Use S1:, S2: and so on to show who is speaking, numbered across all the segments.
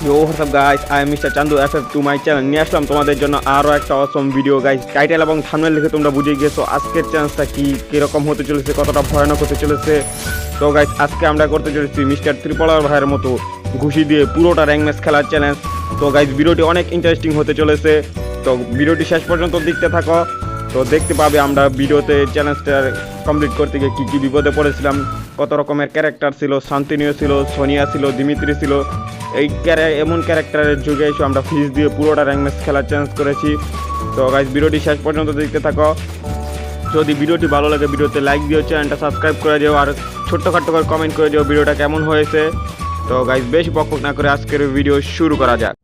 S1: Guys? I am Mr. Chandu FF to my channel. নিয়ে আসলাম তোমাদের জন্য আরও একটা অসম ভিডিও গাইজ টাইটেল এবং থামনেল লিখে তোমরা বুঝে গিয়েছো আজকের চ্যান্সটা কি, কীরকম হতে চলেছে, কতটা ভয়ানক হতে চলেছে তো গাইজ আজকে আমরা করতে চলেছি মিস্টার ত্রিপলার ভাইয়ের মতো ঘুষি দিয়ে পুরোটা র্যাঙ্ক ম্যাচ খেলার চ্যালেঞ্জ তো গাইজ ভিডিওটি অনেক ইন্টারেস্টিং হতে চলেছে তো ভিডিওটি শেষ পর্যন্ত দেখতে থাকো তো, দেখতে পাবে আমরা ভিডিওতে চ্যালেঞ্জটা কমপ্লিট করতে গিয়ে কী কী বিপদে পড়েছিলাম, কত রকমের ক্যারেক্টার ছিল শান্তিনীয় ছিল, সোনিয়া ছিল, দিমিত্রি ছিল এই এমন ক্যারেক্টারের যুগে এসে, আমরা ফিজ দিয়ে পুরোটা র্যাঙ্ক ম্যাচ খেলার চান্স করেছি। তো গাইজ ভিডিওটি শেষ পর্যন্ত দেখতে থাকো। যদি ভিডিওটি ভালো লাগে, ভিডিওতে লাইক দিও চ্যানেলটা সাবস্ক্রাইব করে দিও, আর ছোট্টখাট্ট করে কমেন্ট করে দিও, ভিডিওটা কেমন হয়েছে। তো গাইজ বেশি বক বক না করে আজকের ভিডিও শুরু করা যাক।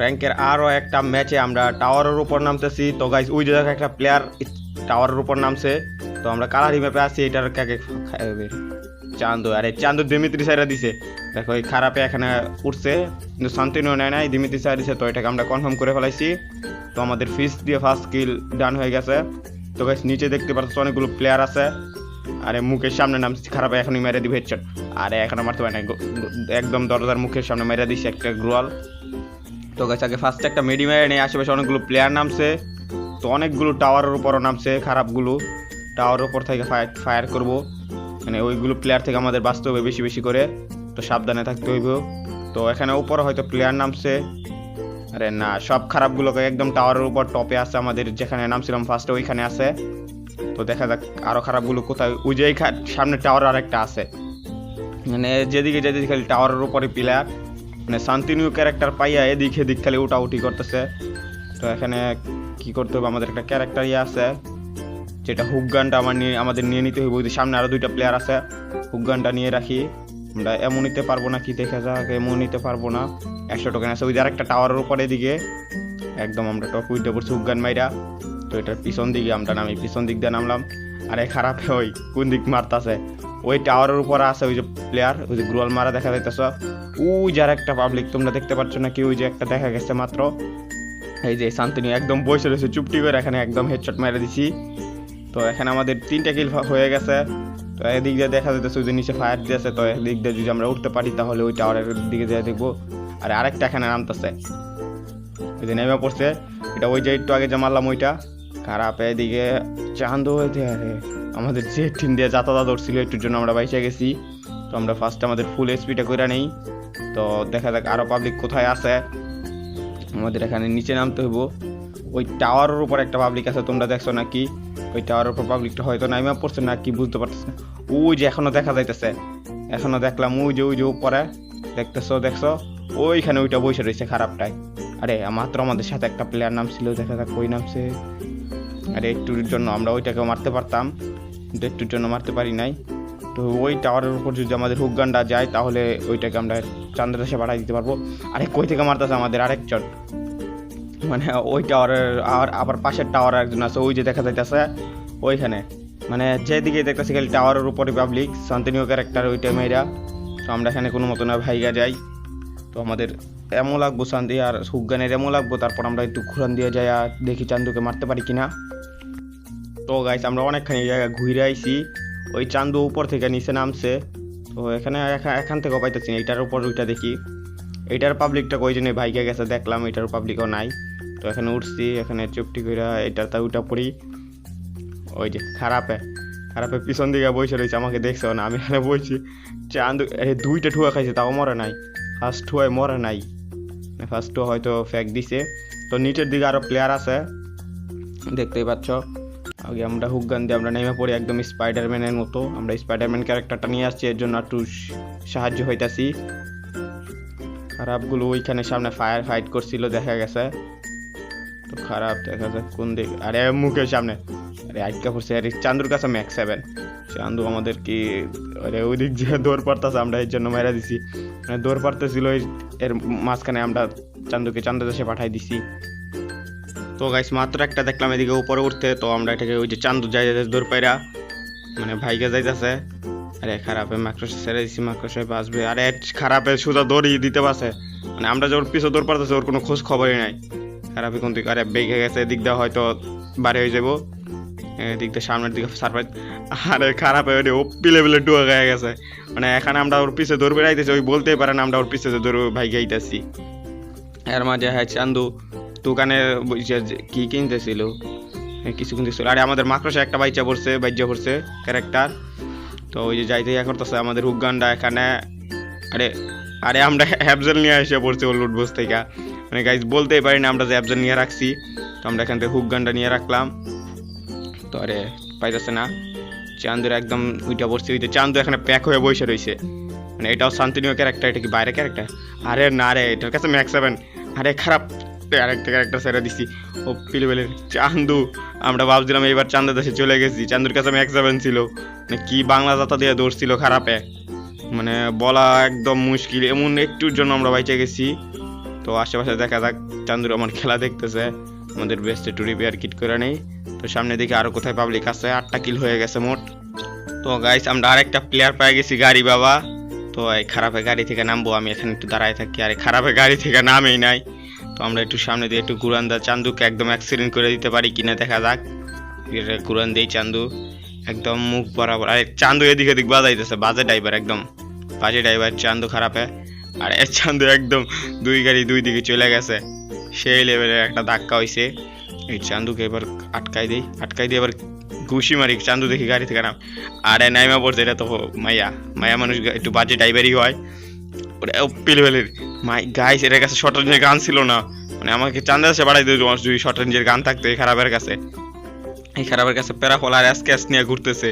S1: র্যাঙ্কের আরও একটা ম্যাচে আমরা টাওয়ারের উপর নামতেছি। তো গাইজ ওই জায়গায় একটা প্লেয়ার টাওয়ারের উপর নামছে। তো আমরা কালারি ম্যাপে আছি, এটার কাকে চান্দু। আরে, চান্দু দিমিত্রি সাইরা দিছে। দেখো, এই খারাপে এখানে উঠছে। কিন্তু শান্তিনিও নেয় নাই, দিমিত্রি সাইরা দিছে। তো এটাকে আমরা কনফার্ম করে ফেলাইছি। তো আমাদের ফিস দিয়ে ফার্স্ট কিল ডান হয়ে গেছে। তো গাইজ নিচে দেখতে পাচ্ছ অনেকগুলো প্লেয়ার আছে। আরে, মুখের সামনে নামছি খারাপ এখনই মেরে দিবে হেডশট আরে এখন মারতে পারে না একদম দরজার মুখের সামনে মেরে দিছে একটা গ্রোয়াল। তো গাছ আগে ফার্স্টে একটা মেডি মেরে নেই আশেপাশে অনেকগুলো প্লেয়ার নামছে। তো অনেকগুলো টাওয়ারের উপরও নামছে, খারাপগুলো। টাওয়ারের উপর থেকে ফায়ার ফায়ার করব। মানে ওইগুলো প্লেয়ার থেকে আমাদের বাঁচতে হবে বেশি বেশি করে। তো সাবধানে থাকতে হইব। তো এখানে উপরে হয়তো প্লেয়ার নামছে। আরে না, সব খারাপগুলোকে একদম টাওয়ারের উপর টপে আছে আমাদের, যেখানে নামছিলাম ফার্স্টে ওইখানে আছে। তো দেখা যাক আরও খারাপগুলো কোথায়। ওই যে সামনে টাওয়ার আর একটা আছে। মানে যেদিকে যেদিকে খালি টাওয়ারের উপরে প্লেয়ার মানে শান্তিনিউ ক্যারেক্টার পাইয়া এদিক এদিক খালি উঠা উঠি করতেছে। তো এখানে কি করতে হবে? আমাদের একটা ক্যারেক্টার ইয়ে আছে, যেটা হুক গানটা আমার নিয়ে আমাদের নিয়ে নিতে হইব। সামনে আরও দুইটা প্লেয়ার আছে হুক গানটা নিয়ে রাখি। আমরা এমন নিতে পারব না কি দেখা যাক, এমন নিতে পারব না। একশো টোকেন আছে। ওই যে আরেকটা টাওয়ারের উপরে এদিকে। একদম আমরা টপ উইতে পড়ছি হুক গান মাইরা। তো এটার পিছন দিকে আমরা নামি পিছন দিক দিয়ে নামলাম। আরে খারাপ, ওই কোন দিক মারতাছে? ওই টাওয়ারের উপরে আছে ওই যে প্লেয়ার ওই যে গ্রুয়াল মারা দেখা যাইতেছ। ওই যার একটা পাবলিক তোমরা দেখতে পাচ্ছ না কি ওই যে একটা দেখা গেছে মাত্র। এই যে শান্তনু একদম বসে রয়েছে, চুপটি করে এখানে একদম হেডশট মেরে দিছি। তো এখানে আমাদের তিনটা কিল হয়ে গেছে। তো এদিক দিয়ে দেখা যেতেছে ওই যে নিচে ফায়ার দিয়েছে তো এদিক দিয়ে যদি আমরা উঠতে পারি, তাহলে ওই টাওয়ারের দিকে যেয়ে দেখব। আর আরেকটা এখানে নামতেছে। ওই যে নেমে পড়ছে। এটা ওই যে একটু আগে যে মারলাম ওইটা। খারাপ, এদিকে চান্দ হয়েছে আরে আমাদের যে টিম দিয়ে যাতায়াত ধরছিল একটুর জন্য আমরা বাইসে গেছি। তো আমরা ফার্স্ট আমাদের ফুল স্পিডে করে নেই। তো দেখা যাক আরও পাবলিক কোথায় আছে। আমাদের এখানে নিচে নামতে হইব। ওই টাওয়ারের উপর একটা পাবলিক আছে, তোমরা দেখছ নাকি? ওই টাওয়ারের উপর পাবলিকটা হয়তো নাইমা পড়ছে না কি বুঝতে পারতেছে না। ওই যে এখনও দেখা যাইতেছে। এখনও দেখলাম ওই যে ওই যে উপরে। দেখতেছো, দেখছ? ওইখানে ওইটা বসে রয়েছে খারাপটাই। আরে, মাত্র আমাদের সাথে একটা প্লেয়ার নাম ছিল দেখা যাক ওই নামছে। আরে, একটুর জন্য আমরা ওইটাকে মারতে পারতাম। কিন্তু একটুর জন্য মারতে পারি নাই। তো ওই টাওয়ারের উপর যদি আমাদের হুক গানটা যায়, তাহলে ওইটাকে আমরা চান্দ্র দেশে পাঠাই দিতে পারব। আরে, কই থেকে মারতেছে আমাদের আরেকজন মানে ওই টাওয়ারের আর আবার পাশের টাওয়ার একজন আছে, ওই যে দেখা যাইতেছে ওইখানে। মানে যেদিকে দেখতেছি খালি টাওয়ারের উপরে পাবলিক শান্তিনীয় ক্যারেক্টার ওই টাইমেরা তো আমরা এখানে কোনো মতো না ভাইগা যাই। তো আমাদের এমন লাগবো শান্তি, আর হুকগানের এমন লাগবো, তারপর আমরা একটু ঘুরান দিয়ে যাই আর দেখি চান্দুকে মারতে পারি কিনা। তো গাইস আমরা অনেকখানি জায়গা ঘুরে আইছি। ওই চান্দু উপর থেকে নিচে নামছে। তো এখানে এখা- এখান থেকেও পাইতেছি না, এইটার উপর ওইটা দেখি। এইটার পাবলিকটা ওই জন্য ভাইকে গেছে, দেখলাম এটার পাবলিকও নাই। তো এখানে উঠছি, এখানে চুপটি করে এটার তা ওইটা পড়ি। ওই যে খারাপে খারাপে পিছন দিকে বসে রয়েছে আমাকে দেখছে না, আমি এখানে বলছি চান্দু দুইটা ঠুয়া খাইছে, তাও মরে নাই। ফার্স্ট ঠুয়ায় মরে নাই। ফার্স্ট টু হয়তো ফ্যাক দিছে। তো নিচের দিকে আরও প্লেয়ার আছে, দেখতেই পাচ্ছ। আগে আমরা হুক গান দিয়ে আমরা নেমে পড়ি একদম স্পাইডারম্যানের মতো। আমরা স্পাইডারম্যান ক্যারেক্টারটা নিয়ে আসছি, এর জন্য একটু সাহায্য হইতাছি। খারাপগুলো ওইখানে সামনে ফায়ার ফাইট করছিল, দেখা গেছে। তো খারাপ, দেখা যায় কোন দিক। আরে, মুখের সামনে। আরে, আটকা পড়ছে। আরে, চান্দুর কাছে ম্যাক্স সেভেন চান্দু আমাদের কি আরে ওই দিক যে দৌড় পারতাছে, আমরা এর জন্য মেরা দিছি। মানে দৌড় পারতেছিল, এর মাঝখানে আমরা চান্দুকে চান্দু দেশে পাঠাই দিছি। তো গাইস মাত্র একটা দেখলাম এদিকে উপরে উঠতে, তো আমরা এটাকে ওই যে চান্দু যাই যাই দৌড় পাইরা। মানে ভাইকে যাইতেছে। আরে খারাপে মাকড়স ছেড়ে দিছি, মাকড়সে বাঁচবে। আরে খারাপে সুদা দৌড়ি দিতে পারছে। মানে আমরা যে ওর পিছু দৌড় পারতেছি, ওর কোনো খোঁজ খবরই নাই। খারাপে কোন দিকে আরে বেগে গেছে, এদিক দিয়ে হয়তো বাড়ি হয়ে যাব। এদিক দিয়ে সামনের দিকে সারপ্রাইজ আরে খারাপ হয়ে ওপি লেভেলে ডুয়া গয়ে গেছে। মানে এখানে আমরা ওর পিছে দৌড় বেড়াইতেছি, ওই বলতেই পারে না আমরা ওর পিছে দৌড় ভাই গাইতেছি এর মাঝে হ্যাঁ চান্দু। দোকানে কি কিনতেছিল? কিছু কিনতেছিল। আরে আমাদের মাকড়সা একটা বাইচা পড়ছে বাইচা পড়ছে ক্যারেক্টার তো ওই যে যাইতে ইয়া করতেছে আমাদের হুকগানটা এখানে। আরে আরে আমরা অ্যাবজেল নিয়ে এসে পড়ছি ওর লুটবস থেকে। মানে গাইজ বলতেই পারি না আমরা যে অ্যাবজেল নিয়ে রাখছি। তো আমরা এখান থেকে হুকগানটা নিয়ে রাখলাম। তো আরে, পাইতেছে না। চান্দুর একদম উইটা পড়ছে, ওইটা চান্দু এখানে প্যাক হয়ে বসে রয়েছে মানে এটাও শান্তিনীয় ক্যারেক্টার এটা কি বাইরে ক্যারেক্টার আরে না রে, এটার কাছে ম্যাক্স সেভেন আরে খারাপ। আরেকটা ক্যারেক্টার সেরা দিছি। ও পিলবেলের চান্দু। আমরা ভাবছিলাম এইবার চান্দা দেশে চলে গেছি। চান্দুর কাছে ম্যাক্স সেভেন ছিল। মানে কি বাংলা জাতা দিয়ে দৌড়ছিল খারাপে। মানে বলা একদম মুশকিল। এমন একটুর জন্য আমরা বাইচে গেছি। তো আশেপাশে দেখা যাক, চান্দুর আমার খেলা দেখতেছে। আমাদের বেস্ট একটু রিপেয়ার কিট করে নেই। তো সামনে দিকে আরও কোথায় পাবলিক আছে। আটটা কিল হয়ে গেছে মোট। তো গাইস আমরা আরেকটা প্লেয়ার পেয়ে গেছি, গাড়ি বাবা। তো এই খারাপে গাড়ি থেকে নামবো। আমি এখানে একটু দাঁড়ায় থাকি। আরে খারাপে গাড়ি থেকে নামেই নাই। তো আমরা একটু সামনে দিয়ে একটু ঘুরান দা চান্দুকে একদম অ্যাক্সিডেন্ট করে দিতে পারি কিনা দেখা যাক। এটা দেই চান্দু। একদম মুখ বরাবর আরে চান্দু এদিকে এদিক বাজাইতেছে, বাজে ড্রাইভার একদম। বাজে ড্রাইভার চান্দু খারাপে। আর এর চান্দু একদম দুই গাড়ি দুই দিকে চলে গেছে। সেই লেভেলের একটা ধাক্কা হইছে। এই চান্দুকে এবার আটকাই দিই। আটকাই দিয়ে এবার ঘুষি মারি, চান্দু দেখি গাড়ি থেকে নাম আরে নাইমা পড়ছে, এটা তো মাইয়া। মায়া মানুষ একটু বাজে ড্রাইভারই হয়। পিলবেলের মাই গাইস এর কাছে শর্ট রেঞ্জের গান ছিল না। মানে আমাকে চান্দা সে বাড়াই দিত যদি শর্ট রেঞ্জের গান থাকতো এই খারাপের কাছে। এই খারাপের কাছে প্যারাফল আর স্ক্যাচ নিয়ে ঘুরতেছে।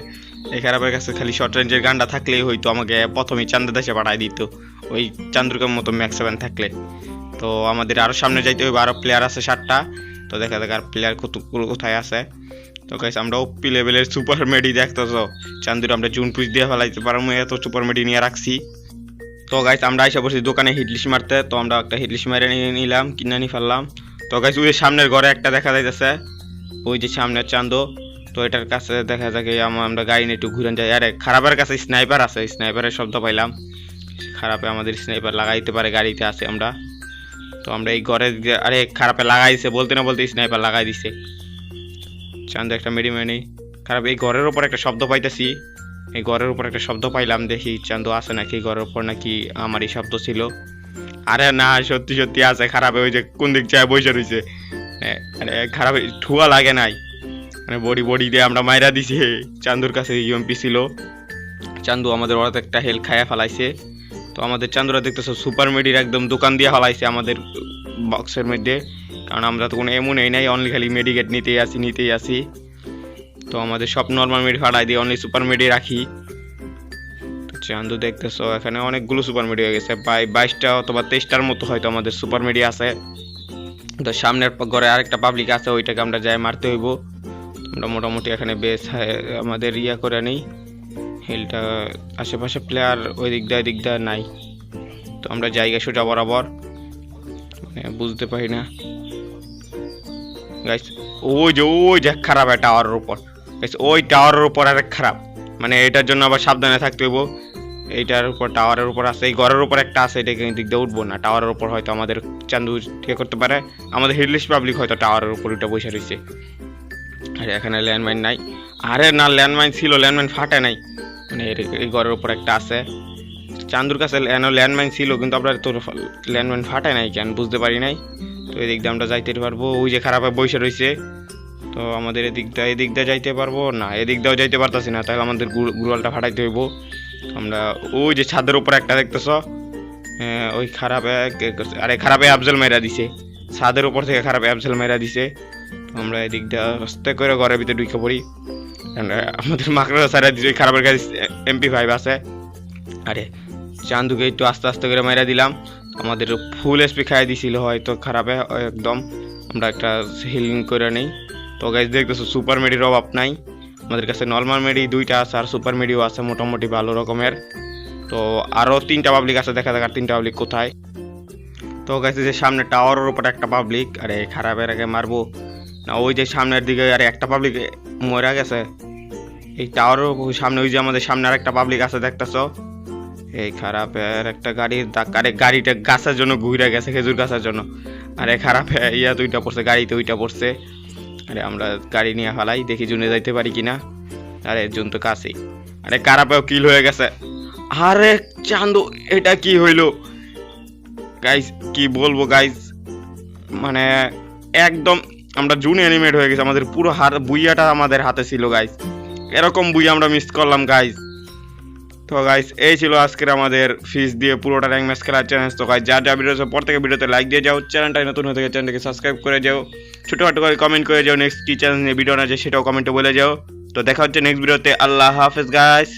S1: এই খারাপের কাছে খালি শর্ট রেঞ্জের গানটা থাকলেই হয়তো আমাকে প্রথমেই চান্দা দেশে পাঠাই দিত। ওই চান্দুরকার মতো ম্যাক্স সেভেন থাকলে। তো আমাদের আরও সামনে যাইতে হবে আরও প্লেয়ার আছে সাতটা। তো দেখা যাক আর প্লেয়ার কত, কোথায় আছে। তো গাইস আমরা ওপি লেভেলের সুপার মেডি দেখতেছ। চান্দুর আমরা জুন পুজ দিয়ে ফেলাইতে পারব, এত সুপার মেডি নিয়ে রাখছি। তো গাইস আমরা এসে বসে দোকানে হিটলিশ মারতে। তো আমরা একটা হিটলিশ মেরে নিয়ে নিলাম, কিনে নিয়ে ফেললাম। তো গাইস ওই সামনের ঘরে একটা দেখা যাইতেছে। ওই যে সামনের চান্দো তো এটার কাছে দেখা যাক আমরা গাড়ি নিয়ে একটু ঘুরে যাই। আরে, খারাপের কাছে স্নাইপার আছে স্নাইপারের শব্দ পাইলাম। খারাপে আমাদের স্নাইপার লাগাইতে পারে, গাড়িতে আছে আমরা। তো আমরা এই ঘরে আরে, খারাপে লাগাইছে, বলতে না বলতে স্নাইপার লাগাই দিছে। চান্দ একটা মেডি মেনি খারাপ, এই ঘরের উপর একটা শব্দ পাইতেছি। এই ঘরের উপর একটা শব্দ পাইলাম, দেখি চান্দু আছে নাকি? ঘরের উপর নাকি আমারই শব্দ ছিল। আরে না, সত্যি সত্যি আছে, খারাপে, ওই যে কোন দিক যায় বসে রয়েছে খারাপ ঠুয়া লাগে নাই। মানে বডি বডি দিয়ে আমরা মাইরা দিছি। চান্দুর কাছে ইউএমপি ছিল। চান্দু আমাদের ওরা একটা হেল খায়া ফেলাইছে। তো আমাদের চান্দুরা দেখতেছো, সুপার মেডির একদম দোকান দিয়ে ফেলাইছে আমাদের বক্সের মধ্যে। কারণ আমরা তো কোনো এমন এই নাই অনলি খালি মেডিকেট নিতেই আসি নিতেই আসি তো আমাদের সব নর্মাল মেডি ফাটাই দিয়ে অনলি সুপার মেডি রাখি। চান্দু দেখতেছো এখানে অনেকগুলো সুপার মিডি হয়ে গেছে। প্রায় বাইশটা অথবা তেইশটার মতো হয়তো আমাদের সুপার মিডি আছে। তো সামনের ঘরে আরেকটা পাবলিক আছে ওইটাকে আমরা যাই মারতে হইব। আমরা মোটামুটি এখানে বেশ হ্যাঁ, আমাদের ইয়া করে নেই। হিলটা আশেপাশে প্লেয়ার ওই দিক দিয়ে দিক দিয়ে নাই। তো আমরা জায়গা সোজা বরাবর। মানে বুঝতে পারি না। গাইস ওই যে ওই যে খারাপ একটা টাওয়ারের উপর। ওই টাওয়ারের উপর আরেক খারাপ। মানে এটার জন্য আবার সাবধানে থাকতে হইব। এইটার উপর টাওয়ারের উপর আছে। এই ঘরের উপর একটা আছে, এটাকে দিক দিয়ে উঠবো না। টাওয়ারের উপর হয়তো আমাদের চান্দু ঠিক করতে পারে। আমাদের হিডলিশ পাবলিক হয়তো টাওয়ারের উপর ওইটা বসে রয়েছে। আর এখানে ল্যান্ডমাইন নাই। আরে না ল্যান্ডমাইন ছিল ল্যান্ডমাইন ফাটে নাই। মানে এই ঘরের উপর একটা আছে। চান্দুর কাছে ল্যান্ডমাইন ছিল, কিন্তু আমরা তোর ল্যান্ডমাইন ফাটে নাই কেন? বুঝতে পারি নাই। তো এদিক দিয়ে আমরা যাইতে পারব। ওই যে খারাপ বসে রয়েছে। তো আমাদের এদিক দিয়ে এদিক দিয়ে যাইতে পারব? না, এদিক দিয়েও যাইতে পারতাছি না। তাহলে আমাদের গুড়- গুড়ালটা ফাটাইতে হইব। আমরা ওই যে ছাদের উপর একটা দেখতেছ? ওই খারাপে? আরে খারাপে আফজল মেরা দিছে। ছাদের উপর থেকে খারাপ আফজল মেরা দিছে। আমরা এদিক দিয়ে আস্তে করে ঘরের ভিতরে ঢুকে পড়ি। আমাদের মাকড়া সারা দিছে। খারাপের কাছে এমপি ফাইভ আছে। আরে, চান্দুকে একটু আস্তে আস্তে করে মেরা দিলাম। আমাদের ফুল এসপি খাই দিছিল হয়তো খারাপে একদম। আমরা একটা হিলিং করে নেই। তো গাইজ দেখতেছো সুপার মেডির অভাব নাই। আমাদের কাছে নর্মাল মেডি দুইটা আছে আর সুপার মেডিও আছে, মোটামুটি ভালো রকমের। তো আরও তিনটা পাবলিক আছে, দেখা যাক আর তিনটা পাবলিক কোথায়। তো গাইছে যে সামনে টাওয়ারের উপর একটা পাবলিক আরে খারাপের আগে মারবো। না, ওই যে সামনের দিকে আরে একটা পাবলিক মরা গেছে। এই টাওয়ারের সামনে, ওই যে আমাদের সামনে আর একটা পাবলিক আছে, দেখতেছো? এই খারাপের একটা গাড়ির আরে গাড়িটা গাছের জন্য ঘুরে গেছে, খেজুর গাছের জন্য। আরে খারাপ, ইয়া দুইটা পড়ছে, গাড়িতে ওইটা পড়ছে। আরে আমরা গাড়ি নিয়ে ফালাই দেখি জুনে যাইতে পারি কিনা। আরে, জুন তো কাছেই আরে, কারাপেও কিল হয়ে গেছে। আরে, চান্দু, এটা কি হইল? গাইস কি বলব গাইস মানে একদম আমরা জুন অ্যানিমেট হয়ে গেছে। আমাদের পুরো হাত, বুইয়াটা আমাদের হাতে ছিল গাইস এরকম বুই আমরা মিস করলাম গাইস তো গাইস এই ছিল আজকের আমাদের ফিস দিয়ে পুরোটা র্যাঙ্ক ম্যাচ খেলার চ্যালেঞ্জ তো গাইস যা যা ভিডিও পর থেকে ভিডিওতে লাইক দিয়ে যাও চ্যানেলটাই নতুন হয়ে থাকে চ্যানেলটাকে সাবস্ক্রাইব করে যাও। ছোটোখাটো করে কমেন্ট করে যাও নেক্সট কী চ্যানেল নিয়ে ভিডিও আছে সেটাও কমেন্টে বলে যাও। তো দেখা হচ্ছে নেক্সট ভিডিওতে আল্লাহ হাফেজ গাইস